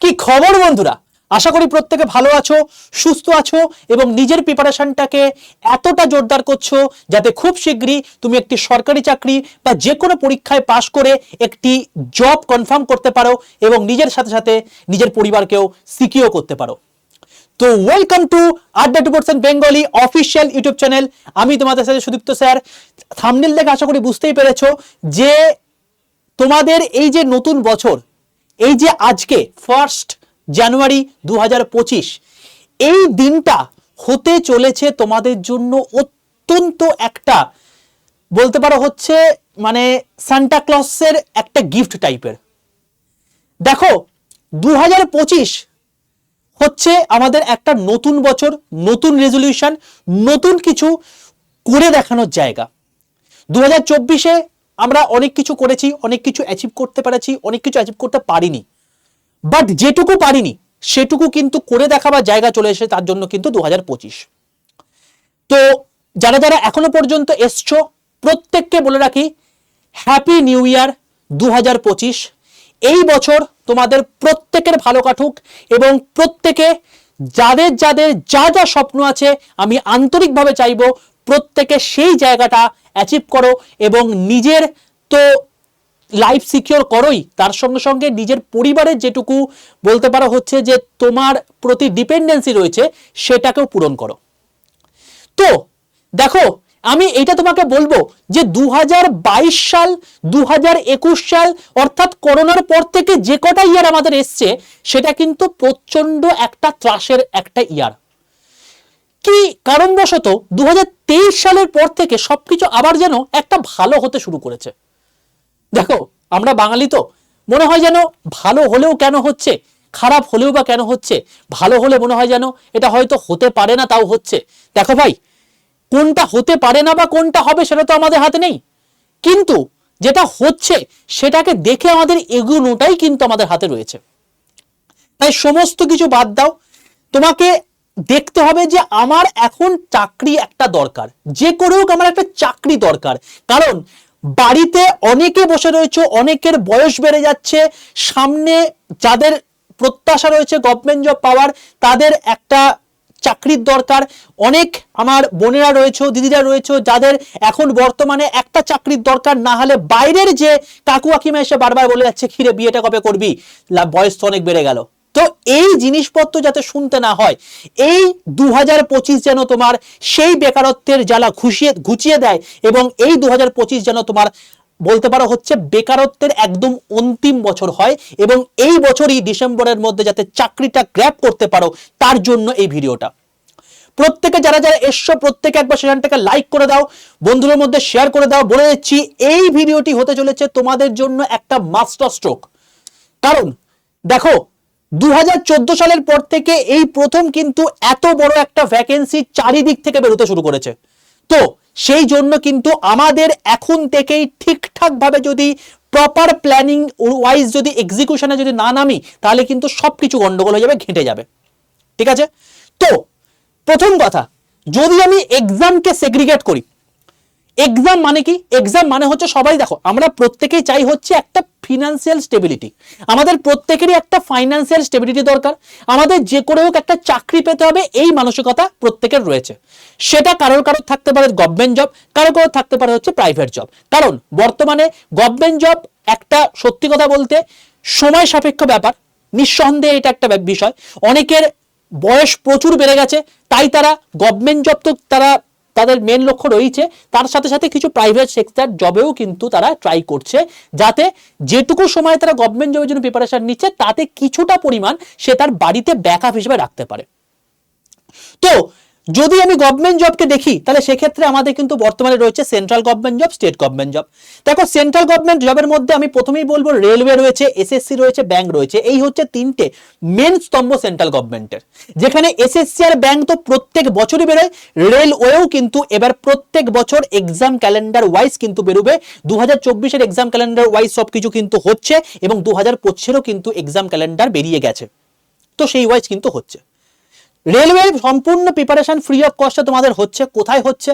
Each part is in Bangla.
কি খবর বন্ধুরা? আশা করি প্রত্যেকে ভালো আছো, সুস্থ আছো এবং নিজের প্রিপারেশনটাকে এতটা জোরদার করছ যাতে খুব শীঘ্রই তুমি একটি সরকারি চাকরি বা যে কোনো পরীক্ষায় পাশ করে একটি জব কনফার্ম করতে পারো এবং নিজের সাথে সাথে নিজের পরিবারকেও সিকিও করতে পারো। তো welcome to Adda two percent Bengali official YouTube channel আমি তোমাদের সাথে সুদীপ্ত স্যার। থামনেল দেখে আশা করি বুঝতেই পেরেছ যে তোমাদের এই যে নতুন বছর এই যে আজকে ফার্স্ট জানুয়ারি দু হাজার পঁচিশ, এই দিনটা হতে চলেছে তোমাদের জন্য অত্যন্ত একটা বলতে পারো হচ্ছে মানে সান্টা ক্লসের একটা গিফট টাইপের দেখো দু হাজার পঁচিশ হচ্ছে আমাদের একটা নতুন বছর, নতুন রেজলিউশন নতুন কিছু করে দেখানোর জায়গা। দু হাজার চব্বিশে আমরা অনেক কিছু করেছি, অনেক কিছু অ্যাচিভ করতে পেরেছি, অনেক কিছু অ্যাচিভ করতে পারিনি। বাট যেটুকু পারিনি, সেটুকু কিন্তু করে দেখাবার জায়গা চলে এসে তার জন্য কিন্তু দু হাজার পঁচিশ। তো যারা যারা এখনও পর্যন্ত এসছো, প্রত্যেককে বলে রাখি হ্যাপি নিউ ইয়ার দু হাজার পঁচিশ। এই বছর তোমাদের প্রত্যেকের ভালো কাটুক এবং প্রত্যেকে যাদের যাদের যা যা স্বপ্ন আছে, আমি আন্তরিকভাবে চাইব প্রত্যেকে সেই জায়গাটা অ্যাচিভ করো এবং নিজের তো লাইফ সিকিওর করোই। তার সঙ্গে সঙ্গে নিজের পরিবারের যেটুকু বলতে পারো হচ্ছে যে তোমার প্রতি ডিপেন্ডেন্সি রয়েছে, সেটাকেও পূরণ করো। তো দেখো, আমি এটা তোমাকে বলব যে দু হাজার বাইশ সাল দু হাজার একুশ সাল, অর্থাৎ করোনার পর থেকে যে কটা ইয়ার আমাদের এসছে, সেটা কিন্তু প্রচণ্ড একটা ত্রাসের একটা ইয়ার কি কারণবশত দু হাজার তেইশ সালের পর থেকে সবকিছু আবার যেন একটা ভালো হতে শুরু করেছে? দেখো, আমরা বাঙালি তো, মনে হয় যেন ভালো হলেও কেন হচ্ছে, খারাপ হলেও বা কেন হচ্ছে, ভালো হলে মনে হয় যেন এটা হয়তো হতে পারে না, তাও হচ্ছে। দেখো ভাই, কোনটা হতে পারে না বা কোনটা হবে সেটা তো আমাদের হাতে নেই। কিন্তু যেটা হচ্ছে, সেটাকে দেখে আমাদের এগোনোটাই কিন্তু আমাদের হাতে রয়েছে। তাই সমস্ত কিছু বাদ দাও। তোমাকে দেখতে হবে যে আমার এখন চাকরি একটা দরকার। যে করে হোক আমার একটা চাকরি দরকার। কারণ বাড়িতে অনেকে বসে রয়েছে, অনেকের বয়স বেড়ে যাচ্ছে, সামনে যাদের প্রত্যাশা রয়েছে গভর্নমেন্ট জব পাওয়ার, তাদের একটা চাকরির দরকার। অনেক আমার বোনেরা রয়েছে, দিদিরা রয়েছে, যাদের এখন বর্তমানে একটা চাকরির দরকার, না হলে বাইরের যে কাকু কাকিমা এসে বারবার বলে যাচ্ছে, খিরে, বিয়েটা কবে করবি? বয়স তো অনেক বেড়ে গেল। তো এই জিনিসপত্র যাতে শুনতে না হয়, এই দু হাজার পঁচিশ যেন তোমার সেই বেকারত্বের জ্বালা ঘুষিয়ে, ঘুচিয়ে দেয় এবং এই দু হাজার পঁচিশ যেন তোমার বলতে পারো হচ্ছে বেকারত্বের একদম অন্তিম বছর হয় এবং এই বছরই ডিসেম্বরের মধ্যে যাতে চাকরিটা গ্র্যাপ করতে পারো, তার জন্য এই ভিডিওটা। প্রত্যেকে যারা যারা এসছো, প্রত্যেকে একবার সেখানটাকে লাইক করে দাও, বন্ধুদের মধ্যে শেয়ার করে দাও। বলে দিচ্ছি, এই ভিডিওটি হতে চলেছে তোমাদের জন্য একটা মাস্টার স্ট্রোক কারণ, দেখো দু হাজার চোদ্দ সালের পর থেকে এই প্রথম কিন্তু এত বড় একটা ভ্যাকেন্সি চারিদিক থেকে বেরোতে শুরু করেছে। তো সেই জন্য কিন্তু আমাদের এখন থেকেই ঠিকঠাক ভাবে যদি প্রপার প্ল্যানিং ওয়াইজ যদি এক্সিকিউশনে যদি না নামি, তাহলে কিন্তু সবকিছু গন্ডগোল হয়ে যাবে, ঘেঁটে যাবে। ঠিক আছে? তো প্রথম কথা, যদি আমি এক্সামকে সেগ্রিগেট করি এক্সাম মানে কি? এক্সাম মানে হচ্ছে সবাই দেখো, আমরা প্রত্যেকেই চাই হচ্ছে একটা ফিনান্সিয়াল স্টেবিলিটি আমাদের প্রত্যেকেরই একটা ফাইন্যান্সিয়াল স্টেবিলিটি দরকার। আমাদের যে করে হোক একটা চাকরি পেতে হবে, এই মানসিকতা প্রত্যেকের রয়েছে। সেটা কারোর কারোর থাকতে পারে গভর্নমেন্ট জব কারও কারোর থাকতে পারে হচ্ছে প্রাইভেট জব কারণ বর্তমানে গভর্নমেন্ট জব একটা সত্যি কথা বলতে সময় সাপেক্ষ ব্যাপার। নিঃসন্দেহে এটা একটা বিষয়। অনেকের বয়স প্রচুর বেড়ে গেছে, তাই তারা গভর্নমেন্ট জব তো তারা তাদের মেন লক্ষ্য রয়েছে। তার সাথে সাথে কিছু প্রাইভেট সেক্টর জবেও কিন্তু তারা ট্রাই করছে। যাতে যেটুকু সময় তারা গভর্নমেন্ট জবের জন্য প্রিপারেশন নিচ্ছে, তাতে কিছুটা পরিমাণ সে তার বাড়িতে ব্যাকআপ হিসেবে রাখতে পারে। তো যদি আমি গভর্নমেন্ট জবকে দেখি, তাহলে সেক্ষেত্রে আমাদের কিন্তু বর্তমানে রয়েছে central government job state government job দেখো সেন্ট্রাল গভর্নমেন্ট জবের মধ্যে আমি প্রথমেই বলব রেলওয়ে রয়েছে এসএসসি রয়েছে ব্যাংক রয়েছে। এই হচ্ছে তিনটে মেন স্তম্ভ সেন্ট্রাল গভর্নমেন্টের যেখানে এসএসসি আর ব্যাংক তো প্রত্যেক বছরই বেরোয় রেলওয়েও কিন্তু এবার প্রত্যেক বছর এক্সাম ক্যালেন্ডার ওয়াইজ কিন্তু বেরোবে। দু হাজার চব্বিশের এক্সাম ক্যালেন্ডার ওয়াইজ সব কিছু কিন্তু হচ্ছে এবং দু হাজার পঁচিশেরও কিন্তু এক্সাম ক্যালেন্ডার বেরিয়ে গেছে। তো সেই ওয়াইজ কিন্তু হচ্ছে। রেলওয়ে সম্পূর্ণ প্রিপারেশন ফ্রি অফ কস্টে তোমাদের হচ্ছে, কোথায় হচ্ছে?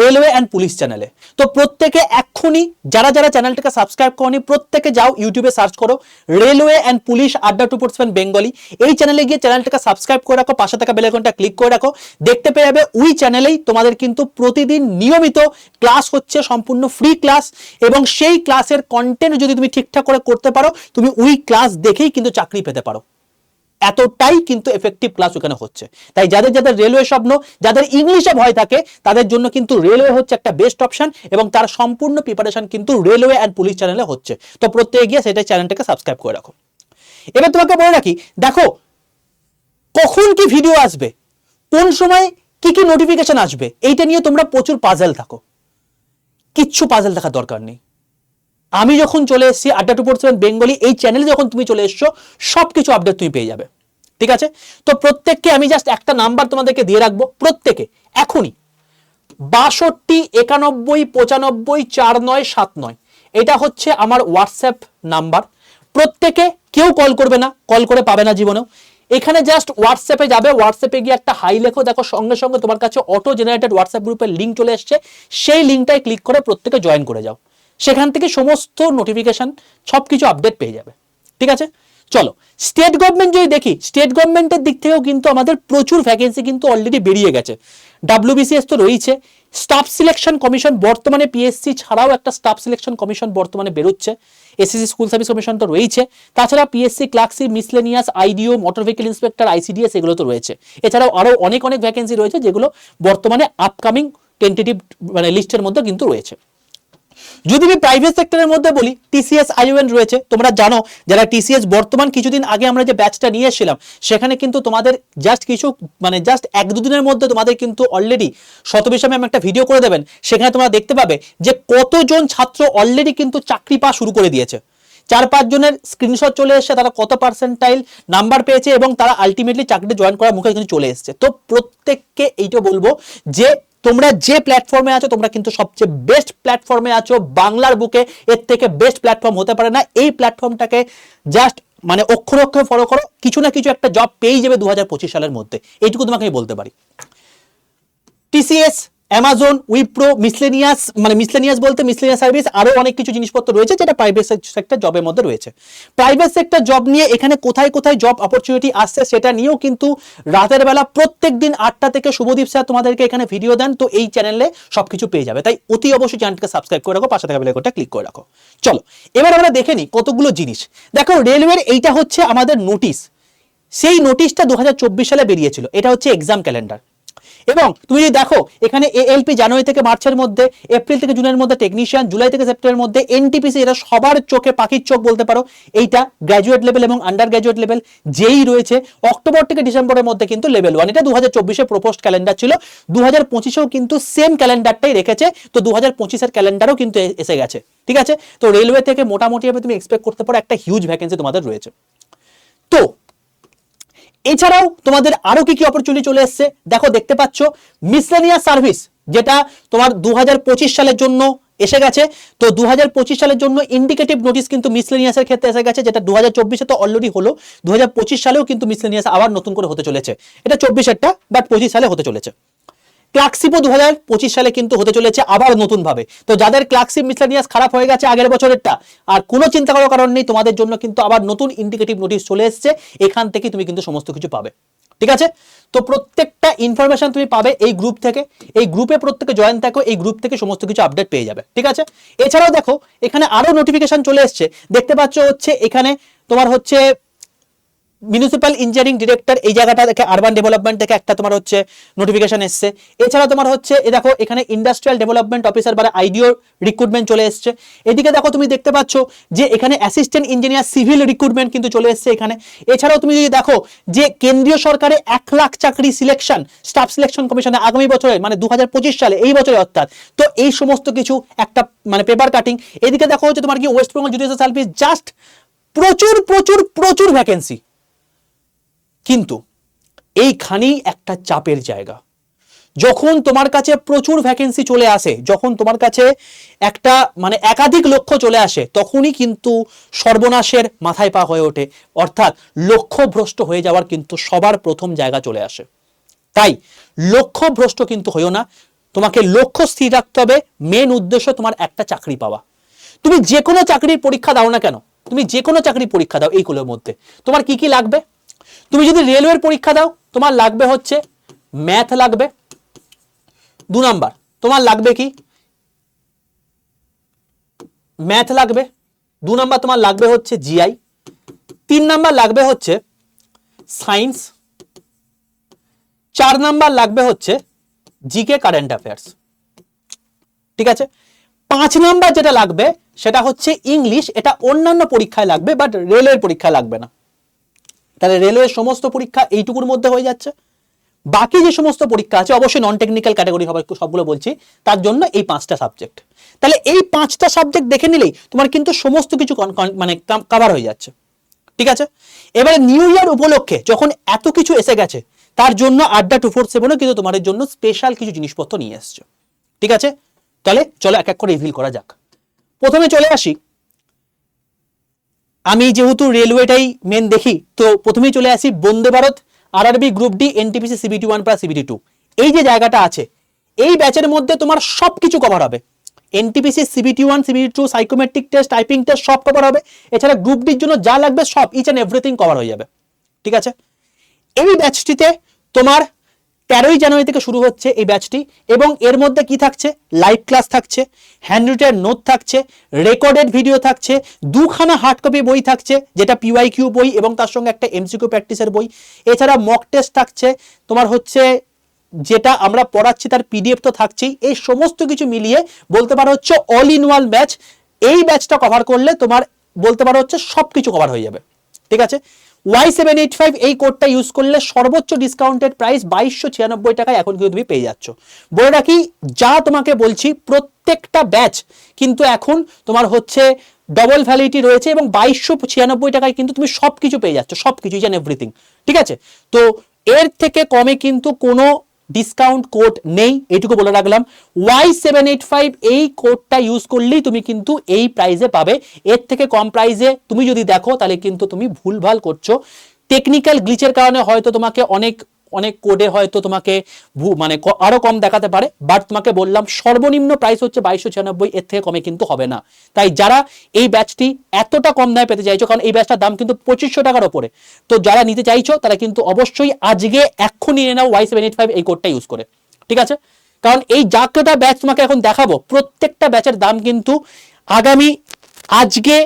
রেলওয়ে অ্যান্ড পুলিশ চ্যানেলে তো প্রত্যেকে এক্ষুনি, যারা যারা চ্যানেলটাকে সাবস্ক্রাইব করনি, প্রত্যেকে যাও ইউটিউবে সার্চ করো, railway and police Adda two seven Bengali এই চ্যানেলে গিয়ে চ্যানেলটাকে সাবস্ক্রাইব করে রাখো, পাশে থাকা বেলাইকনটা ক্লিক করে রাখো। দেখতে পেয়ে যাবে ওই চ্যানেলেই তোমাদের কিন্তু প্রতিদিন নিয়মিত ক্লাস হচ্ছে, সম্পূর্ণ ফ্রি ক্লাস এবং সেই ক্লাসের কন্টেন্ট যদি তুমি ঠিকঠাক করে করতে পারো, তুমি ওই ক্লাস দেখেই কিন্তু চাকরি পেতে পারো। এতটাই কিন্তু এফেক্টিভ ক্লাস ওখানে হচ্ছে। তাই যাদের যাদের রেলওয়ে স্বপ্ন, যাদের ইংলিশে ভয় থাকে, তাদের জন্য কিন্তু রেলওয়ে হচ্ছে একটা বেস্ট অপশন এবং তার সম্পূর্ণ প্রিপারেশন কিন্তু রেলওয়ে অ্যান্ড পুলিশ চ্যানেলে হচ্ছে। তো প্রত্যেকে গিয়ে সেটা চ্যানেলটাকে সাবস্ক্রাইব করে রাখো। এবার তোমাকে বলে রাখি, দেখো, কখন কি ভিডিও আসবে? কোন সময় কি কি নোটিফিকেশন আসবে? এইটা নিয়ে তোমরা প্রচুর পাজেল থাকো। কিচ্ছু পাজেল থাকার দরকার নেই। আমি যখন চলে এসেছি আড্ডা টু ফোর সেভেন বেঙ্গলি, এই চ্যানেলে যখন তুমি চলে এসছো সব কিছু আপডেট তুমি পেয়ে যাবে। ঠিক আছে? তো প্রত্যেককে আমি জাস্ট একটা নাম্বার তোমাদেরকে দিয়ে রাখব, প্রত্যেকে, এখনই। বাষট্টি, একানব্বই, পঁচানব্বই, চার নয়, সাত নয়। এটা হচ্ছে আমার হোয়াটসঅ্যাপ নাম্বার প্রত্যেকে কেউ কল করবে না কল করে পাবে না জীবনেও। এখানে জাস্ট হোয়াটসঅ্যাপে যাবে হোয়াটসঅ্যাপে গিয়ে একটা হাই লেখো, দেখো সঙ্গে সঙ্গে তোমার কাছে অটো জেনারেটেড হোয়াটসঅ্যাপ গ্রুপের লিঙ্ক চলে এসছে। সেই লিঙ্কটায় ক্লিক করে প্রত্যেকে জয়েন করে যাও। সেখান থেকে সমস্ত নোটিফিকেশন সব কিছু আপডেট পেয়ে যাবে। ঠিক আছে? চলো স্টেট গভর্নমেন্ট যদি দেখি স্টেট গভর্নমেন্টের দিক থেকেও কিন্তু আমাদের প্রচুর ভ্যাকেন্সি কিন্তু অলরেডি বেরিয়ে গেছে। ডাব্লিউবিসিএস তো রয়েছে স্টাফ সিলেকশন কমিশন বর্তমানে পিএসসি ছাড়াও একটা স্টাফ সিলেকশন কমিশন বর্তমানে বেরোচ্ছে। এসএসসি স্কুল সার্ভিস কমিশন তো রয়েছে তাছাড়া পিএসসি ক্লার্কসি মিসলেনিয়াস আইডিও মোটর ভেহিকেল ইন্সপেক্টর আইসিডিএস এগুলো তো রয়েছে। এছাড়াও আরও অনেক অনেক ভ্যাকেন্সি রয়েছে যেগুলো বর্তমানে আপকামিং টেন্টেটিভ মানে লিস্টের মধ্যে কিন্তু রয়েছে। যদি আমি প্রাইভেট সেক্টরের মধ্যে বলি টিসিএস আইওএন রয়েছে। তোমরা জানো যারা টিসিএস বর্তমান কিছুদিন আগে আমরা যে ব্যাচটা নিয়ে এসেছিলাম, সেখানে কিন্তু তোমাদের জাস্ট কিছু মানে জাস্ট এক দুদিনের মধ্যে তোমাদের কিন্তু অলরেডি শতবিশামে আমি একটা ভিডিও করে দেবেন। সেখানে তোমরা দেখতে পাবে যে কতজন ছাত্র অলরেডি কিন্তু চাকরি পাওয়া শুরু করে দিয়েছে। চার পাঁচ জনের স্ক্রিনশট চলে এসেছে, তারা কত পার্সেন্টাইল নাম্বার পেয়েছে এবং তারা আলটিমেটলি চাকরিতে জয়েন করার মুখে কিন্তু চলে এসেছে। তো প্রত্যেককে এইটা বলব যে তোমরা যে প্ল্যাটফর্মে আছো, তোমরা কিন্তু সবচেয়ে বেস্ট প্ল্যাটফর্মে আছো। বাংলার বুকে এর থেকে বেস্ট প্ল্যাটফর্ম হতে পারে না। এই প্ল্যাটফর্মটাকে জাস্ট মানে অক্ষর অক্ষর ফলো করো। কিছু না কিছু একটা জব পেয়ে যাবে দু হাজার পঁচিশ সালের মধ্যে। এইটুকু তোমাকে আমি বলতে পারি। টিসিএস অ্যামাজন উইপ্রো মিসলেনিয়াস মানে মিসলেনিয়াস বলতে মিসলেনিয়াস সার্ভিস আরও অনেক কিছু জিনিসপত্র রয়েছে যেটা প্রাইভেট সেক্টর জবের মধ্যে রয়েছে। প্রাইভেট সেক্টর জব নিয়ে এখানে কোথায় কোথায় জব অপরচুনিটি আসছে সেটা নিয়েও কিন্তু রাতের বেলা প্রত্যেক দিন আটটা থেকে শুভদীপ স্যার তোমাদেরকে এখানে ভিডিও দেন, তো এই চ্যানেলে সব কিছু পেয়ে যাবে। তাই অতি অবশ্যই চ্যানেলকে সাবস্ক্রাইব করে রাখো, পাশে থাকা বেলাইকনটা ক্লিক করে রাখো। চলো, এবার আমরা দেখে নিই কতগুলো জিনিস। দেখো রেলওয়ের এইটা হচ্ছে আমাদের নোটিশ সেই নোটিশটা দু হাজার চব্বিশ সালে বেরিয়েছিল। এটা হচ্ছে এক্সাম ক্যালেন্ডার এবং তুমি যদি দেখো, এখানে এএলপি জানুয়ারি থেকে মার্চের মধ্যে এপ্রিল থেকে জুনের মধ্যে টেকনিশিয়ান জুলাই থেকে সেপ্টেম্বরের মধ্যে এনটিপিসি এটা সবার চোখে পাখির চোখ বলতে পারো, এইটা গ্র্যাজুয়েট লেভেল এবং আন্ডার গ্র্যাজুয়েট লেভেল যেই রয়েছে অক্টোবর থেকে ডিসেম্বরের মধ্যে কিন্তু লেভেল ওয়ান এটা দু হাজার চব্বিশে প্রপোস্ট ক্যালেন্ডার ছিল দু হাজার পঁচিশেও কিন্তু সেম ক্যালেন্ডারটাই রেখেছে, তো দু হাজার পঁচিশের ক্যালেন্ডারও কিন্তু এসে গেছে, ঠিক আছে? তো রেলওয়ে থেকে মোটামুটিভাবে তুমি এক্সপেক্ট করতে পারো একটা হিউজ ভ্যাকেন্সি তোমাদের রয়েছে। তো এছাড়াও তোমাদের আরও কি কি অপরচুনিটি চলে এসছে? দেখো, দেখতে পাচ্ছ মিসলেনিয়া সার্ভিস যেটা তোমার দু হাজার পঁচিশ সালের জন্য এসে গেছে। তো দু হাজার পঁচিশ সালের জন্য ইন্ডিকেটিভ নোটিশ কিন্তু মিসলেনিয়াসের ক্ষেত্রে এসে গেছে, যেটা দু হাজার তো অলরেডি হলো। দু হাজার পঁচিশ সালেও কিন্তু মিসলেনিয়াস আবার নতুন করে হতে চলেছে। এটা চব্বিশেরটা বাট পঁচিশ সালে হতে চলেছে। ক্লার্কশিপও দু হাজার পঁচিশ সালে কিন্তু হতে চলেছে আবার নতুন ভাবে তো যাদের ক্লার্কশিপ মিসলেনিয়াস খারাপ হয়ে গেছে আগের বছরেরটা, আর কোনো চিন্তা করার কারণ নেই, তোমাদের জন্য কিন্তু আবার নতুন ইন্ডিকেটিভ নোটিশ চলে এসেছে, এখান থেকে তুমি কিন্তু সমস্ত কিছু পাবে। ঠিক আছে? তো প্রত্যেকটা ইনফরমেশন তুমি পাবে এই গ্রুপ থেকে, এই গ্রুপে প্রত্যেকে জয়েন থাকো, এই গ্রুপ থেকে সমস্ত কিছু আপডেট পেয়ে যাবে। ঠিক আছে? এছাড়াও দেখো, এখানে আরও নোটিফিকেশন চলে এসছে, দেখতে পাচ্ছ হচ্ছে এখানে তোমার হচ্ছে মিউনিসিপ্যাল ইঞ্জিনিয়ারিং ডিরেক্টর এই জায়গাটা দেখে আরবান ডেভেলপমেন্ট থেকে একটা তোমার হচ্ছে নোটিফিকেশন এসছে। এছাড়া তোমার হচ্ছে, এ দেখো, এখানে ইন্ডাস্ট্রিয়াল ডেভেলপমেন্ট অফিসার বা আইডিও রিক্রুটমেন্ট চলে এসছে। এদিকে দেখো, তুমি দেখতে পাচ্ছ যে এখানে অ্যাসিস্ট্যান্ট ইঞ্জিনিয়ার সিভিল রিক্রুটমেন্ট কিন্তু চলে এসছে এখানে। এছাড়াও তুমি যদি দেখো যে কেন্দ্রীয় সরকারে এক লাখ চাকরি সিলেকশন স্টাফ সিলেকশন কমিশনে আগামী বছরে মানে দু হাজার পঁচিশ সালে, এই বছরে অর্থাৎ, তো এই সমস্ত কিছু একটা মানে পেপার কাটিং এদিকে দেখো হচ্ছে তোমার কি West Bengal judicial service just প্রচুর প্রচুর প্রচুর ভ্যাকেন্সি কিন্তু এইখানেই একটা চাপের জায়গা। যখন তোমার কাছে প্রচুর ভ্যাকেন্সি চলে আসে, যখন তোমার কাছে একটা মানে একাধিক লক্ষ্য চলে আসে, তখনই কিন্তু সর্বনাশের মাথায় পা হয়ে ওঠে। অর্থাৎ লক্ষ্যভ্রষ্ট হয়ে যাওয়ার কিন্তু সবার প্রথম জায়গা চলে আসে। তাই লক্ষ্য ভ্রষ্ট কিন্তু হইও না। তোমাকে লক্ষ্য স্থির রাখতে হবে। মেন উদ্দেশ্য তোমার একটা চাকরি পাওয়া। তুমি যে কোনো চাকরির পরীক্ষা দাও না কেন? তুমি যে কোনো চাকরির পরীক্ষা দাও এইগুলোর মধ্যে। তোমার কি কি লাগবে? তুমি যদি রেলওয়ের পরীক্ষা দাও, তোমার লাগবে হচ্ছে ম্যাথ লাগবে। দু নাম্বার, তোমার লাগবে কি? ম্যাথ লাগবে। দু নাম্বার, তোমার লাগবে হচ্ছে জিআই তিন নাম্বার লাগবে হচ্ছে সায়েন্স চার নাম্বার লাগবে হচ্ছে জিকে কারেন্ট অ্যাফেয়ার্স ঠিক আছে? পাঁচ নাম্বার যেটা লাগবে, সেটা হচ্ছে ইংলিশ এটা অন্যান্য পরীক্ষায় লাগবে বাট রেলওয়ের পরীক্ষায় লাগবে না। তাহলে রেলওয়ের সমস্ত পরীক্ষা এইটুকুর মধ্যে হয়ে যাচ্ছে। বাকি যে সমস্ত পরীক্ষা আছে, অবশ্যই নন টেকনিক্যাল ক্যাটাগরি হবে, সবগুলো বলছি, তার জন্য এই পাঁচটা সাবজেক্ট তাহলে এই পাঁচটা সাবজেক্ট দেখে নিলেই তোমার কিন্তু সমস্ত কিছু মানে কাভার হয়ে যাচ্ছে। ঠিক আছে? এবারে নিউ ইয়ার উপলক্ষে যখন এত কিছু এসে গেছে, তার জন্য আড্ডা টু ফোর সেভেনও কিন্তু তোমাদের জন্য স্পেশাল কিছু জিনিসপত্র নিয়ে এসছে। ঠিক আছে? তাহলে চলো এক এক করে রিভিল করা যাক। প্রথমে চলে আসি আমি যেহেতু রেলওয়েটাই মেন দেখি, তো প্রথমেই চলে আসি Vande Bharat RRB group D NTPC CBT one plus CBT two এই যে জায়গাটা আছে, এই ব্যাচের মধ্যে তোমার সব কিছু কভার হবে NTPC CBT one CBT two psychometric test typing test সব কভার হবে। এছাড়া গ্রুপ ডির জন্য যা লাগবে সব ইচ অ্যান্ড এভরিথিং কভার হয়ে যাবে। ঠিক আছে? এই ব্যাচটিতে তোমার তেরোই জানুয়ারি থেকে শুরু হচ্ছে এই ব্যাচটি, এবং এর মধ্যে কি থাকছে? লাইভ ক্লাস থাকছে হ্যান্ড রিটেন নোট থাকছে রেকর্ডেড ভিডিও থাকছে, দুখানা হার্ড কপি বই থাকছে, যেটা পিওয়াই কিউ বই এবং তার সঙ্গে একটা এমসিকিউ প্র্যাকটিসের বই। এছাড়া মক টেস্ট থাকছে, তোমার হচ্ছে যেটা আমরা পড়াচ্ছি তার পিডিএফ তো থাকছেই, এই সমস্ত কিছু মিলিয়ে বলতে পারো হচ্ছে অল ইন ওয়ান ব্যাচ এই ব্যাচটা কভার করলে তোমার বলতে পারো হচ্ছে সব কিছু কভার হয়ে যাবে। ঠিক আছে? ওয়াই সেভেন এইট ফাইভ এই কোডটা ইউজ করলে সর্বোচ্চ ডিসকাউন্টেড প্রাইস বাইশশো ছিয়ানব্বই টাকায় এখন কিন্তু তুমি পেয়ে যাচ্ছ। বলে রাখি, যা তোমাকে বলছি, প্রত্যেকটা ব্যাচ কিন্তু এখন তোমার হচ্ছে ডবল ভ্যালিডিটি রয়েছে এবং বাইশশো ছিয়ানব্বই টাকায় কিন্তু তুমি সব কিছু পেয়ে যাচ্ছ সব কিছু ইজ এভরিথিং ঠিক আছে? তো এর থেকে কমে কিন্তু কোনো ডিসকাউন্ট কোড নেই, এটুকু বলে রাখলাম। ওয়াই সেভেন এইট ফাইভ এই কোডটা ইউজ করলেই তুমি কিন্তু এই প্রাইজে পাবে। এর থেকে কম প্রাইজে তুমি যদি দেখো, তাহলে কিন্তু তুমি ভুলভাল করছ। টেকনিক্যাল গ্লিচের কারণে হয়তো তোমাকে অনেক অনেক কোডে হয়তো তোমাকে মানে ক- আরও কম দেখাতে পারে বাট তোমাকে বললাম সর্বনিম্ন প্রাইস হচ্ছে বাইশশো ছিয়ানব্বই, এর থেকে কমে কিন্তু হবে না। তাই যারা এই ব্যাচটি এতটা কম দামে পেতে চাইছো, কারণ এই ব্যাচটার দাম কিন্তু পঁচিশশো টাকার ওপরে, তো যারা নিতে চাইছো, তারা কিন্তু অবশ্যই আজকে এক্ষুনি নিয়ে নাও ওয়াই সেভেন এইট ফাইভ এই কোডটা ইউজ করে, ঠিক আছে? কারণ এই যাকটা ব্যাচ তোমাকে এখন দেখাবো, প্রত্যেকটা ব্যাচের দাম কিন্তু আগামী, আজকে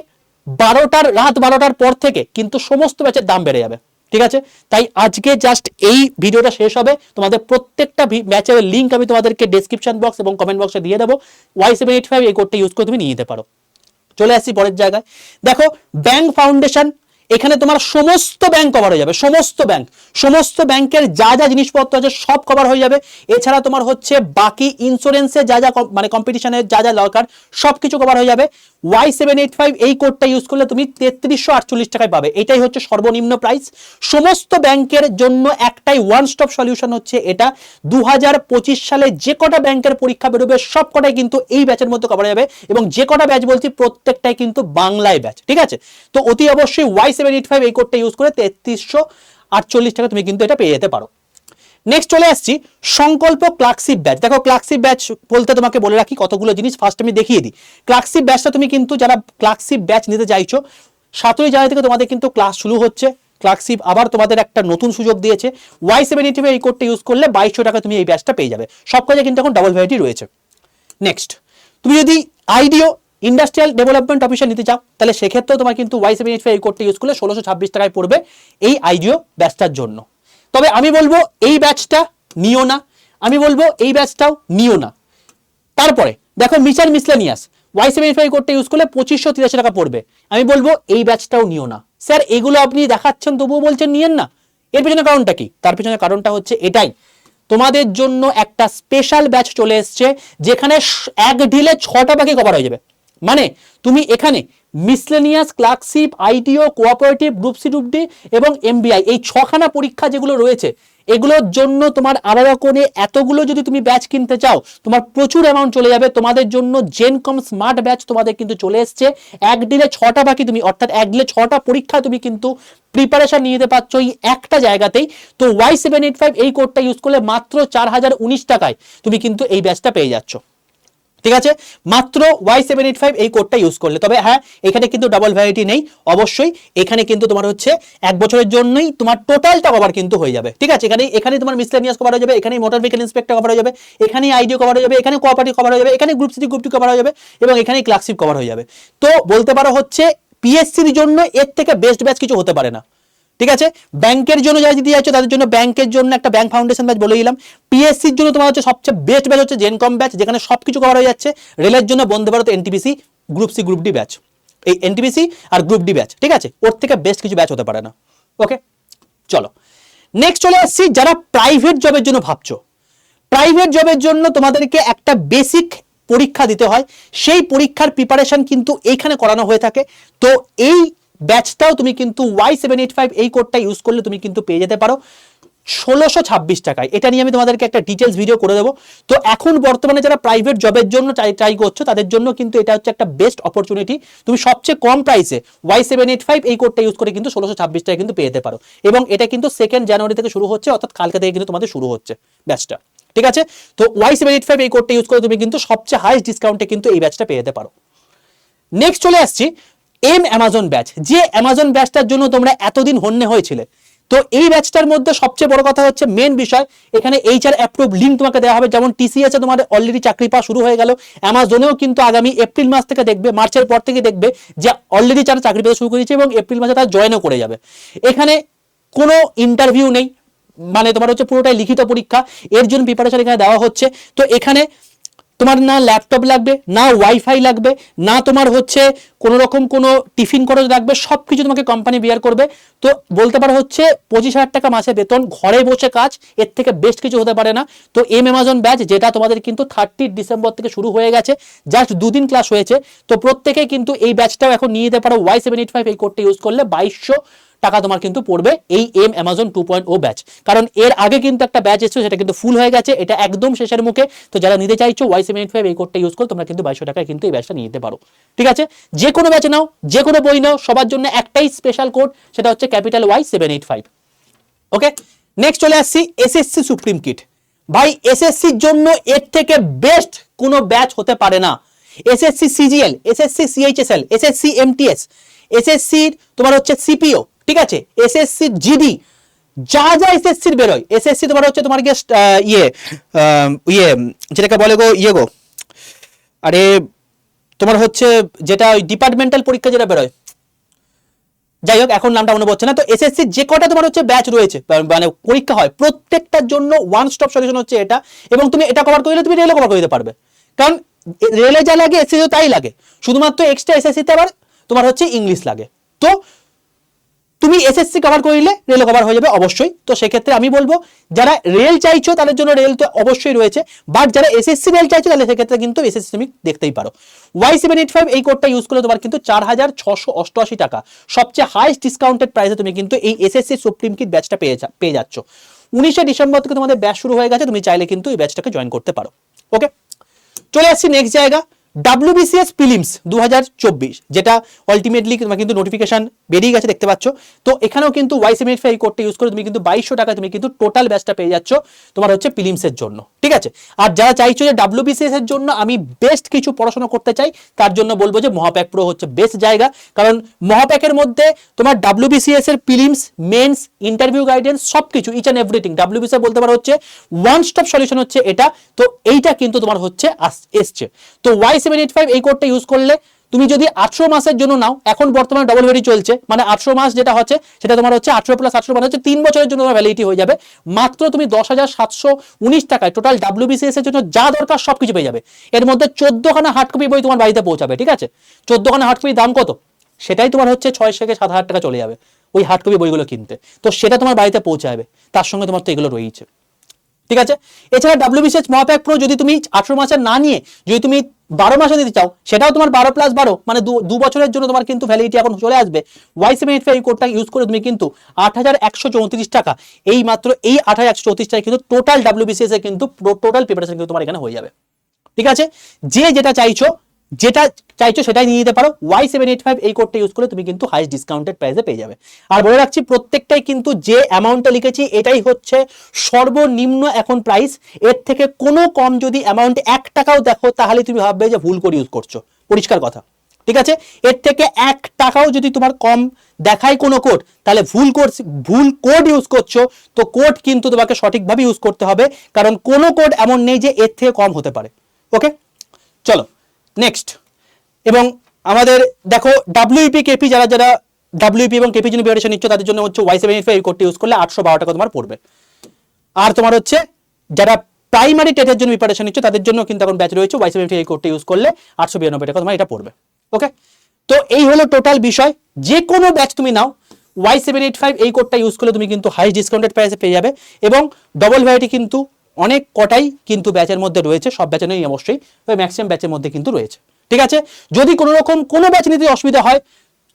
বারোটার, রাত বারোটার পর থেকে কিন্তু সমস্ত ব্যাচের দাম বেড়ে যাবে। ঠিক আছে? তাই আজকে জাস্ট এই ভিডিওটা শেষ হবে। তোমাদের প্রত্যেকটা ম্যাচের লিঙ্ক আমি তোমাদেরকে ডেসক্রিপশন বক্স এবং কমেন্ট বক্সে দিয়ে দেবো। ওয়াই সেভেন এইট ফাইভ এই কোডটা ইউজ করে তুমি নিয়ে নিতে পারো। চলে আসছি পরের জায়গায়। দেখো ব্যাংক ফাউন্ডেশন এখানে তোমার সমস্ত ব্যাংক কভার হয়ে যাবে, সমস্ত ব্যাংক সমস্ত ব্যাংকের যা যা জিনিসপত্র আছে সব কভার হয়ে যাবে। এছাড়া তোমার হচ্ছে বাকি ইন্স্যুরেন্সে যা যা মানে কম্পিটিশনের যা যা দরকার সব কিছু কভার হয়ে যাবে। ওয়াই সেভেন এইট ফাইভ এই কোডটা ইউজ করলে তুমি তেত্রিশশো আটচল্লিশ টাকায় পাবে। এটাই হচ্ছে সর্বনিম্ন প্রাইস সমস্ত ব্যাংকের জন্য একটাই ওয়ান স্টপ সলিউশন হচ্ছে এটা। দু হাজার পঁচিশ সালে যে কটা ব্যাংকের পরীক্ষা বেরোবে, সব কটাই কিন্তু এই ব্যাচের মধ্যে কভার হয়ে যাবে। এবং যে কটা ব্যাচ বলছি, প্রত্যেকটাই কিন্তু বাংলায় ব্যাচ ঠিক আছে? তো অতি অবশ্যই ওয়াই সেভেন এইট ফাইভ এই কোডটা ইউজ করে তেত্রিশশো আটচল্লিশ টাকা তুমি কিন্তু এটা পেয়ে যেতে পারো। নেক্সট চলে আসছি, সংকল্প ক্লার্কশিপ ব্যাচ দেখো ক্লার্কশিপ ব্যাচ বলতে তোমাকে বলে রাখি কতগুলো জিনিস ফার্স্ট আমি দেখিয়ে দিই। ক্লার্কশিপ ব্যাচটা তুমি কিন্তু যারা ক্লার্কশিপ ব্যাচ নিতে চাইছো সতেরোই জানুয়ারি থেকে তোমাদের কিন্তু ক্লাস শুরু হচ্ছে। ক্লার্কশিপ আবার তোমাদের একটা নতুন সুযোগ দিয়েছে। ওয়াই সেভেন এইট এই কোডটা ইউজ করলে বাইশশো টাকা তুমি এই ব্যাচটা পেয়ে যাবে। সব কাজে কিন্তু এখন ডাবল ভ্যারাইটি রয়েছে। নেক্সট তুমি যদি আইডিও ইন্ডাস্ট্রিয়াল ডেভেলপমেন্ট অফিসার নিতে চাও, তাহলে সেক্ষেত্রেও তোমার কিন্তু ওয়াই সেভেন এইট এই কোডটা ইউজ করলে ষোলোশো ছাব্বিশ টাকায় পড়বে এই আইডিও ব্যাচটার জন্য। তবে আমি বলব এই ব্যাচটা নিও না, আমি বলব এই ব্যাচটাও নিও না। তারপরে দেখো মিচার মিসলেনিয়াস ওয়াই সেভেন ফাইভ কোডটা ইউজ করলে পঁচিশশো তিরাশি টাকা পড়বে। আমি বলব এই ব্যাচটাও নিও না। স্যার, এগুলো আপনি দেখাচ্ছেন, তবুও বলছেন নিয়েন না। এর পেছনে কারণটা কি? তার পেছনে কারণটা হচ্ছে এটাই। তোমাদের জন্য একটা স্পেশাল ব্যাচ চলে এসছে, যেখানে এক ঢিলে ছটা পাখি কভার হয়ে যাবে। মানে তুমি এখানে miscellaneous clerkship ITO cooperative group C group D এবং এমবিআই এই ছখানা পরীক্ষা যেগুলো রয়েছে, এগুলোর জন্য তোমার আলাদা করে এতগুলো যদি তুমি ব্যাচ কিনতে চাও, তোমার প্রচুর অ্যামাউন্ট চলে যাবে। তোমাদের জন্য জেনকম স্মার্ট ব্যাচ তোমাদের কিন্তু চলে এসছে। এক দিনে ছটা বাকি তুমি, অর্থাৎ এক দিনে ছটা পরীক্ষা তুমি কিন্তু প্রিপারেশন নিয়ে যেতে পারছ এই একটা জায়গাতেই। তো ওয়াই সেভেন এইট ফাইভ এই কোডটা ইউজ করলে মাত্র চার হাজার উনিশ টাকায় তুমি কিন্তু এই ব্যাচটা পেয়ে যাচ্ছ। ঠিক আছে? মাত্র ওয়াই সেভেন এইট ফাইভ এই কোডটা ইউজ করলে। তবে হ্যাঁ এখানে কিন্তু ডাবল ভ্যারাইটি নেই, অবশ্যই। এখানে কিন্তু তোমার হচ্ছে এক বছরের জন্যই তোমার টোটালটা কভার কিন্তু হয়ে যাবে। ঠিক আছে? এখানে এখানে তোমার মিসলেনিয়াস কভার হয়ে যাবে এখানে মোটর ভেহিকেল ইন্সপেক্টর কভার হয়ে যাবে এখানে আইডিও কভার হয়ে যাবে, এখানে কোঅপারেটিভ কভার হয়ে যাবে, এখানে group CT group two cover হয়ে যাবে এবং এখানে ক্লাসিপ কভার হয়ে যাবে। তো বলতে পারো হচ্ছে পিএসসির জন্য এর থেকে বেস্ট ব্যাচ কিছু হতে পারে না। ঠিক আছে? ব্যাংকের জন্য যারা দিতে যাচ্ছ, তাদের জন্য ব্যাংকের জন্য একটা ব্যাংক ফাউন্ডেশন ব্যাচ বলে দিলাম। পিএসসির জন্য তোমার হচ্ছে সবচেয়ে বেস্ট ব্যাচ হচ্ছে জেনকম ব্যাচ যেখানে সব কিছু কভার হয়ে যাচ্ছে। রেলের জন্য Vande Bharat NTPC group C group D batch এই এনটিপিসি আর গ্রুপ ডি ব্যাচ ঠিক আছে? ওর থেকে বেস্ট কিছু ব্যাচ হতে পারে না। ওকে চলো। নেক্সট চলে আসছি, যারা প্রাইভেট জবের জন্য ভাবছ। প্রাইভেট জবের জন্য তোমাদেরকে একটা বেসিক পরীক্ষা দিতে হয়। সেই পরীক্ষার প্রিপারেশন কিন্তু এইখানে করানো হয়ে থাকে। তো এই ব্যাচটাও তুমি কিন্তু ওয়াই সেভেন এইট ফাইভ এই কোডটা ইউজ করলে তুমি কিন্তু পেয়ে যেতে পারো ষোলোশো ছাব্বিশ টাকায়। এটা নিয়ে আমি তোমাদেরকে একটা ডিটেলস ভিডিও করে দেবো। তো এখন বর্তমানে যারা প্রাইভেট জবের জন্য ট্রাই করছ, তাদের জন্য কিন্তু এটা হচ্ছে একটা বেস্ট অপরচুনিটি তুমি সবচেয়ে কম প্রাইসে ওয়াই সেভেন এইট ফাইভ এই কোডটা ইউজ করে কিন্তু ষোলোশো ছাব্বিশ টাকা কিন্তু পেয়ে যেতে পারো। এবং এটা কিন্তু সেকেন্ড জানুয়ারি থেকে শুরু হচ্ছে, অর্থাৎ কালকে থেকে কিন্তু তোমাদের শুরু হচ্ছে ব্যাচটা। ঠিক আছে? তো ওয়াই সেভেন এইট ফাইভ এই কোডটা ইউজ করে তুমি কিন্তু সবচেয়ে হাইস্ট ডিসকাউন্টে কিন্তু এই ব্যাচটা পেয়ে যেতে পারো। নেক্সট চলে আসছি। এম অ্যামাজন ব্যাচ যে অ্যামাজন ব্যাচটার জন্য তোমরা এতদিন হন্যে হয়েছিলে। তো এই ব্যাচটার মধ্যে সবচেয়ে বড় কথা হচ্ছে মেন বিষয়, এখানে এইচআর অ্যাপ্রুভ লিঙ্ক তোমাকে দেওয়া হবে। যেমন টিসিএস এ তোমার অলরেডি চাকরি পাওয়া শুরু হয়ে গেল। অ্যামাজনেও কিন্তু আগামী এপ্রিল মাস থেকে দেখবে মার্চের পর থেকে দেখবে যে অলরেডি যারা চাকরি পেতে শুরু করেছে এবং এপ্রিল মাসে তারা জয়েনও করে যাবে। এখানে কোনো ইন্টারভিউ নেই। মানে তোমার হচ্ছে পুরোটাই লিখিত পরীক্ষা। এর জন্য প্রিপারেশন এখানে দেওয়া হচ্ছে। তো এখানে তোমার না ল্যাপটপ লাগবে, না ওয়াইফাই লাগবে, না তোমার হচ্ছে কোনো রকম কোনো টিফিন খরচ লাগবে সব কিছু তোমাকে কোম্পানি বিয়ার করবে। তো বলতে পারো হচ্ছে পঁচিশ হাজার টাকা মাসে বেতন, ঘরে বসে কাজ, এর থেকে বেস্ট কিছু হতে পারে না। তো এম অ্যামাজন ব্যাচ যেটা তোমাদের কিন্তু থার্টি ডিসেম্বর থেকে শুরু হয়ে গেছে জাস্ট দুদিন ক্লাস হয়েছে। তো প্রত্যেকে কিন্তু এই ব্যাচটাও এখন নিয়ে যেতে পারো ওয়াই সেভেন এইট ফাইভ এই কোডটা ইউজ করলে বাইশশো টাকা তোমার কিন্তু পড়বে এই M Amazon two point O batch কারণ এর আগে কিন্তু একটা ব্যাচ এসেছে সেটা কিন্তু ফুল হয়ে গেছে, এটা একদম শেষের মুখে। তো যারা নিতে চাইছো ওয়াই সেভেন এইট ফাইভ এই কোডটা ইউজ করে, তোমরা কিন্তু বাইশশো টাকায় কিন্তু এই ব্যাচটা নিতে পারো। ঠিক আছে? যে কোনো ব্যাচ নাও, যে কোনো বই নাও, সবার জন্য একটাই স্পেশাল কোড সেটা হচ্ছে capital Y seven eight five okay next চলে আসছি এসএসসি সুপ্রিম কিট ভাই এসএসসির জন্য এর থেকে বেস্ট কোনো ব্যাচ হতে পারে না। SSC CGL SSC CHSL SSC MTS এসএসসির তোমার হচ্ছে সিপিও ঠিক আছে? এসএসসি জিডি যা যা এসএসসির বেরোয়। এসএসসি তোমার হচ্ছে তোমার গিয়ে ইয়ে ইয়ে যেটাকে বলে গো ইয়ে গো। আরে, তোমার হচ্ছে যেটা ওই ডিপার্টমেন্টাল পরীক্ষা যেটা বেরোয়। যাই হোক, এখন নামটা মনে পড়ছে না। তো এসএসসি যে কটা তোমার হচ্ছে ব্যাচ রয়েছে মানে পরীক্ষা হয়, প্রত্যেকটার জন্য ওয়ান স্টপ সলিউশন হচ্ছে এটা, এবং তুমি এটা কভার করলে তুমি রেলও কভার করে দিতে পারবে। কারণ রেলে যা লাগে এসএসসি তাই লাগে। শুধুমাত্র এক্সট্রা এসএসসিতে আবার তোমার হচ্ছে ইংলিশ লাগে। তো তুমি এসএসসি কভার করলে রেল কভার হয়ে যাবে অবশ্যই। তো সেক্ষেত্রে আমি বলব, যারা রেল চাইছো তাদের জন্য রেল তো অবশ্যই রয়েছে। বাট যারা এসএসসি রেল চাইছো তাহলে সেক্ষেত্রে কিন্তু এসএসসি তুমি দেখতেই পারো। ওয়াই সেভেন এইট ফাইভ এই কোডটা ইউজ করলে তোমার কিন্তু চার হাজার ছশো অষ্টআশি টাকা। সবচেয়ে হাইস্ট ডিসকাউন্টেড প্রাইসে তুমি কিন্তু এই এসএসসি সুপ্রিম কিট ব্যাচটা পেয়ে যা- পেয়ে যাচ্ছ। উনিশে ডিসেম্বর থেকে তোমাদের ব্যাচ শুরু হয়ে গেছে, তুমি চাইলে কিন্তু এই ব্যাচটাকে জয়েন করতে পারো। ওকে চলে আসছি নেক্সট জায়গা। ডাব্লিউবিসিএস প্রিলিমস দু হাজার চব্বিশ, যেটা আলটিমেটলি তোমার কিন্তু নোটিফিকেশন বেরিয়ে গেছে, দেখতে পাচ্ছ। তো এখানেও কিন্তু ওয়াই সেভেন ফাইভ কোডটা ইউজ করে তুমি কিন্তু বাইশশো টাকা তুমি কিন্তু টোটাল ব্যাচটা পেয়ে যাচ্ছ তোমার হচ্ছে প্রিলিমসের জন্য, ঠিক আছে? আর যারা চাইছো যে ডাব্লিউবিসিএস এর জন্য আমি বেস্ট কিছু পড়াশোনা করতে চাই, তার জন্য বলব যে মহাপ্যাক প্রো হচ্ছে বেস্ট জায়গা। কারণ মহাপ্যাকের মধ্যে তোমার ডাব্লিউবিসিএস এর প্রিলিমস মেন্স ইন্টারভিউ গাইডেন্স সব কিছু ইচ অ্যান্ড এভরিথিং ডাব্লিউবিসিএস বলতে পারো হচ্ছে ওয়ান স্টপ সলিউশন হচ্ছে এটা। তো এইটা কিন্তু তোমার হচ্ছে এসছে। তো ওয়াই সেভেন এইট ফাইভ এই কোডটা ইউজ করলে তুমি যদি আটশো মাসের জন্য নাও, এখন বর্তমানে ডবল ভ্যালি চলছে মানে আটশো মাস যেটা হচ্ছে, সেটা তোমার হচ্ছে আটশো প্লাস আটশো মানে হচ্ছে তিন বছরের জন্য তোমার ভ্যালিডিটি হয়ে যাবে। মাত্র তুমি দশ হাজার সাতশো উনিশ টাকায় টোটাল ডাব্লিউবিসিএস এর জন্য যা দরকার সব কিছু পেয়ে যাবে। এর মধ্যে চোদ্দখানা হার্ড কপি বই তোমার বাড়িতে পৌঁছাবে, ঠিক আছে? চোদ্দখানা হার্ড কপির দাম কত? সেটাই তোমার হচ্ছে ছয় থেকে সাত হাজার টাকা চলে যাবে ওই হার্ড কপি বইগুলো কিনতে। তো সেটা তোমার বাড়িতে পৌঁছাবে, তার সঙ্গে তোমার তো এগুলো রয়েছে। ঠিক আছে? এছাড়া ডাব্লিউবিসিএস মহাপ্যাক প্রো যদি তুমি আঠেরো মাসের না নিয়ে, যদি তুমি বারো মাসে দিতে চাও, সেটাও তোমার বারো প্লাস বারো মানে দু- বছরের জন্য তোমার কিন্তু ভ্যালিডিটি এখন চলে আসবে। ওয়াই সেভেন এইট ফাইভ কোডটা ইউজ করে তুমি কিন্তু আট হাজার একশো চৌত্রিশ টাকা, এই মাত্র এই আট হাজার একশো চৌত্রিশ টাকা কিন্তু টোটাল ডাব্লিউবিসিএস এ কিন্তু টোটাল প্রিপারেশন কিন্তু তোমার এখানে হয়ে যাবে। ঠিক আছে? যে যেটা চাইছো যেটা চাইছো সেটাই নিয়ে নিতে পারো। ওয়াই সেভেন এইট ফাইভ এই কোডটা ইউজ করে তুমি কিন্তু হাইস্ট ডিসকাউন্টেড প্রাইসে পেয়ে যাবে। আর বলে রাখছি, প্রত্যেকটাই কিন্তু যে অ্যামাউন্টটা লিখেছি, এটাই হচ্ছে সর্বনিম্ন এখন প্রাইস এর থেকে কোনো কম যদি অ্যামাউন্ট এক টাকাও দেখো, তাহলে তুমি ভাববে যে ভুল করে ইউজ করছ। পরিষ্কার কথা। ঠিক আছে? এর থেকে এক টাকাও যদি তোমার কম দেখায় কোনো কোড তাহলে ভুল কোড ভুল কোড ইউজ করছ, তো কোড কিন্তু তোমাকে সঠিকভাবে ইউজ করতে হবে। কারণ কোনো কোড এমন নেই যে এর থেকে কম হতে পারে। ওকে চলো। নেক্সট এবং আমাদের দেখো ডাব্লিউপি কেপি যারা যারা ডাব্লিউপি এবং কেপি জন্য প্রিপারেশন নিচ্ছ, তাদের জন্য হচ্ছে ওয়াই সেভেন এই কোডটি ইউজ করলে আটশো বারো টাকা তোমার পড়বে। আর তোমার হচ্ছে যারা প্রাইমারি টেটের জন্য প্রিপারেশন নিচ্ছ, তাদের জন্য কিন্তু এখন ব্যাচ রয়েছে ওয়াই সেভেন এই কোডটি ইউজ করলে আটশো বিরানব্বই টাকা তোমার এটা পড়বে। ওকে তো এই হলো টোটাল বিষয়। যে কোনো ব্যাচ তুমি নাও ওয়াই সেভেন এইট ফাইভ এই কোডটা ইউজ করলে তুমি কিন্তু হাই ডিসকাউন্টেড প্রাইসে পেয়ে যাবে এবং ডবল ভ্যারাইটি কিন্তু অনেক কটাই কিন্তু ব্যাচের মধ্যে রয়েছে, সব ব্যাচে নেই অবশ্যই, তবে ম্যাক্সিমাম ব্যাচের মধ্যে কিন্তু রয়েছে। ঠিক আছে? যদি কোনো রকম কোনো ব্যাচ নিতে অসুবিধা হয়,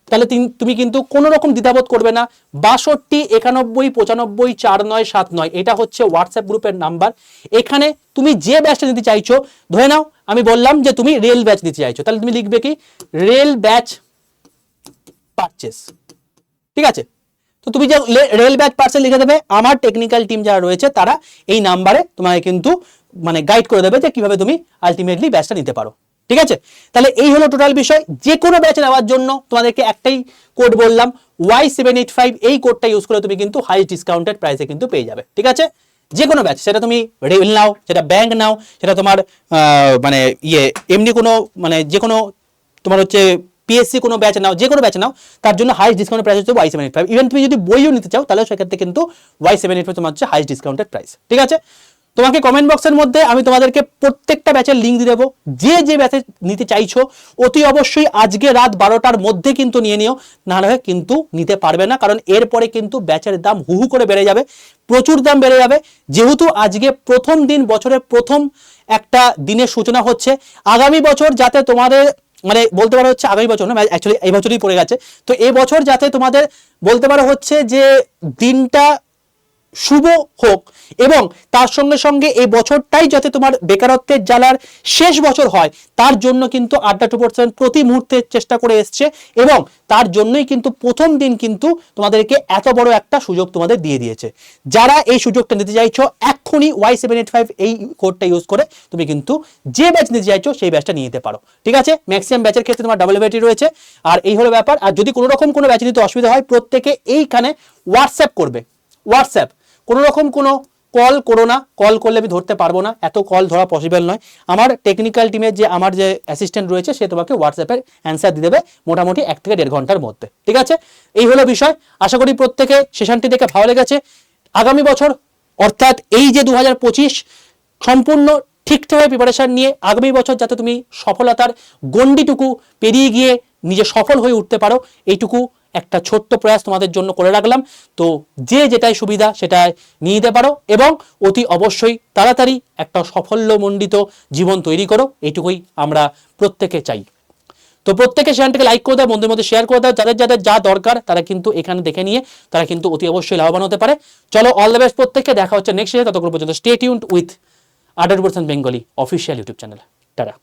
তাহলে তুমি কিন্তু কোনো রকম দ্বিধাবোধ করবে না। বাষট্টি, একানব্বই, পঁচানব্বই, চার নয়, সাত নয়, এটা হচ্ছে হোয়াটসঅ্যাপ গ্রুপের নাম্বার এখানে তুমি যে ব্যাচটা নিতে চাইছো, ধরে নাও, আমি বললাম যে তুমি রেল ব্যাচ নিতে চাইছো। তাহলে তুমি লিখবে কি? রেল ব্যাচ পারচেস ঠিক আছে? তো তুমি যে রেল ব্যাচ পার্সেল লিখে দেবে, আমার টেকনিক্যাল টিম যারা রয়েছে, তারা এই নাম্বারে তোমাকে কিন্তু মানে গাইড করে দেবে যে কীভাবে তুমি আলটিমেটলি ব্যাচটা নিতে পারো। ঠিক আছে? তাহলে এই হলো টোটাল বিষয়। যে কোনো ব্যাচ নেওয়ার জন্য তোমাদেরকে একটাই কোড বললাম ওয়াই সেভেন এইট ফাইভ এই কোডটা ইউজ করে তুমি কিন্তু হাই ডিসকাউন্টেড প্রাইসে কিন্তু পেয়ে যাবে। ঠিক আছে? যে কোনো ব্যাচ সেটা তুমি রেল নাও, সেটা ব্যাংক নাও, সেটা তোমার মানে ইয়ে এমনি কোনো মানে যে কোনো তোমার হচ্ছে পিএসসি কোনো ব্যাচ নাও, যে কোনো ব্যাচ নাও, তার জন্য হাইস্ট ডিসকাউন্ট প্রাইস হচ্ছে Y seven eight five even তুমি যদি বইও নিতে চাও, তাহলে সেক্ষেত্রে কিন্তু ওয়াই সেভেন এইট ফাইভ তোমার হচ্ছে হাইস্ট ডিসকাউন্টেড প্রাইস ঠিক আছে? তোমাকে কমেন্ট বক্সের মধ্যে আমি তোমাদেরকে প্রত্যেকটা ব্যাচের লিঙ্ক দিয়ে দেবো। যে যে ব্যাচে নিতে চাইছো, অতি অবশ্যই আজকে রাত বারোটার মধ্যে কিন্তু নিয়ে নিও। না হলে কিন্তু নিতে পারবে না, কারণ এরপরে কিন্তু ব্যাচের দাম হু হু করে বেড়ে যাবে, প্রচুর দাম বেড়ে যাবে। যেহেতু আজকে প্রথম দিন, বছরের প্রথম একটা দিনের সূচনা হচ্ছে, আগামী বছর যাতে তোমাদের মানে বলতে পারো হচ্ছে আগামী বছর না অ্যাকচুয়ালি এই বছরই পড়ে গেছে। তো এই বছর যাতে তোমাদের বলতে পারো হচ্ছে যে দিনটা শুভ হোক এবং তার সঙ্গে সঙ্গে এই বছরটাই যাতে তোমার বেকারত্বের জ্বালার শেষ বছর হয়, তার জন্য কিন্তু আড্ডা টু পার্সেন্ট প্রতি মুহূর্তে চেষ্টা করে এসছে এবং তার জন্যই কিন্তু প্রথম দিন কিন্তু তোমাদেরকে এত বড় একটা সুযোগ তোমাদের দিয়ে দিয়েছে। যারা এই সুযোগটা নিতে চাইছো, এক্ষুনি ওয়াই সেভেন এইট ফাইভ এই কোডটা ইউজ করে তুমি কিন্তু যে ব্যাচ নিতে চাইছো, সেই ব্যাচটা নিয়ে নিতে পারো। ঠিক আছে? ম্যাক্সিমাম ব্যাচের ক্ষেত্রে তোমার ডাবল ব্যাটারি রয়েছে। আর এই হলো ব্যাপার। আর যদি কোনো রকম কোনো ব্যাচ নিতে অসুবিধা হয়, প্রত্যেকে এইখানে হোয়াটসঅ্যাপ করবে। হোয়াটসঅ্যাপ কোনো রকম কোনো কল করো না কল করলে আমি ধরতে পারব না। এত কল ধরা পসিবল নয়। আমার টেকনিক্যাল টিমের যে, আমার যে অ্যাসিস্ট্যান্ট রয়েছে, সে তোমাকে হোয়াটসঅ্যাপের অ্যান্সার দিয়ে দেবে মোটামুটি এক থেকে দেড় ঘণ্টার মধ্যে। ঠিক আছে? এই হলো বিষয়। আশা করি প্রত্যেকে সেশনটি দেখে ভালো লেগেছে। আগামী বছর, অর্থাৎ এই যে দু হাজার পঁচিশ, সম্পূর্ণ ঠিকঠাকভাবে প্রিপারেশন নিয়ে আগামী বছর যাতে তুমি সফলতার গণ্ডিটুকু পেরিয়ে গিয়ে নিজে সফল হয়ে উঠতে পারো, এইটুকু একটা ছোট্ট প্রয়াস তোমাদের জন্য করে রাখলাম। তো যে যেটাই সুবিধা সেটাই নিয়ে নিতে পারো এবং অতি অবশ্যই তাড়াতাড়ি একটা সাফল্যমণ্ডিত জীবন তৈরি করো। এইটুকুই আমরা প্রত্যেকে চাই। তো প্রত্যেকে চ্যানেলটাকে লাইক করে দাও, বন্ধুদের মধ্যে শেয়ার করে দাও। যাদের যাদের যা দরকার তারা কিন্তু এখানে দেখে নিয়ে তারা কিন্তু অতি অবশ্যই লাভবান হতে পারে। চলো অল দ্য বেস্ট প্রত্যেককে। দেখা হচ্ছে নেক্সট ততক্ষণ পর্যন্ত stay tuned with আডার percent Bengali official YouTube channel tata.